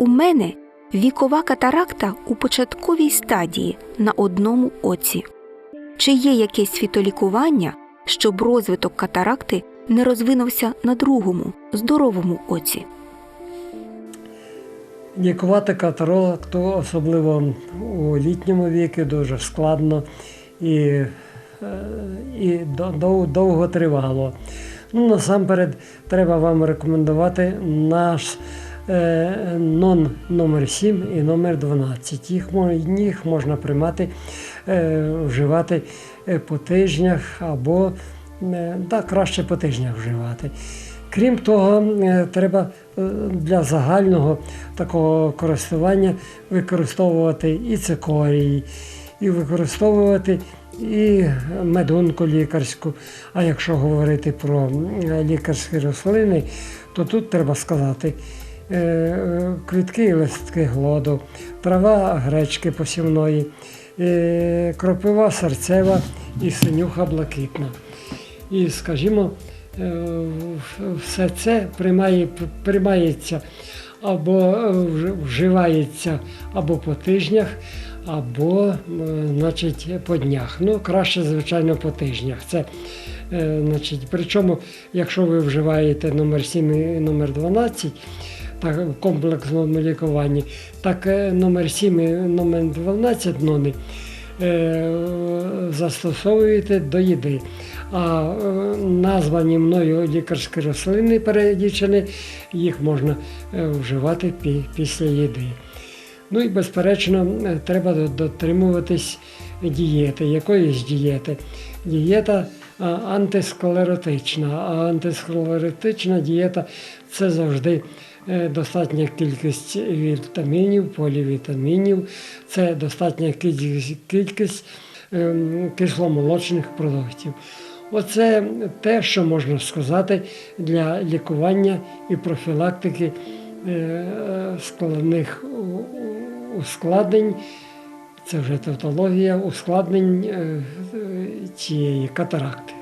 У мене вікова катаракта у початковій стадії на одному оці. Чи є якесь фітолікування, щоб розвиток катаракти не розвинувся на другому, здоровому оці? Лікувати катаракту, особливо у літньому віку, дуже складно і, е, і довго тривало. Ну, насамперед, треба вам рекомендувати наш нон номер 7 і номер 12. Їх, їх можна приймати, е, вживати е, по тижнях або е, да, краще по тижнях вживати. Крім того, е, треба е, для загального такого користування використовувати і цикорій, і використовувати і медунку лікарську. А якщо говорити про лікарські рослини, то тут треба сказати е, е, квітки і листки глоду, трава гречки посівної, е, кропива серцева і синюха блакитна. І, скажімо, е, все це приймає, приймається або е, вживається або по тижнях, або е, значить, по днях. Ну, краще, звичайно, по тижнях. Це, е, значить, причому, якщо ви вживаєте номер 7 і номер 12, так, в комплексному лікуванні, так е, номер 7 і номер 12 нони е, застосовуєте до їди. А е, названі мною лікарські рослини перелічені, їх можна вживати пі- після їди. Ну і безперечно, треба дотримуватись дієти, якоїсь дієти. Дієта антисклеротична. А антисклеротична дієта це завжди е, достатня кількість вітамінів, полівітамінів, це достатня кількість, ем, кисломолочних продуктів. Оце те, що можна сказати для лікування і профілактики е, складних ускладнень, це вже тавтологія, ускладнень е, е, цієї катаракти.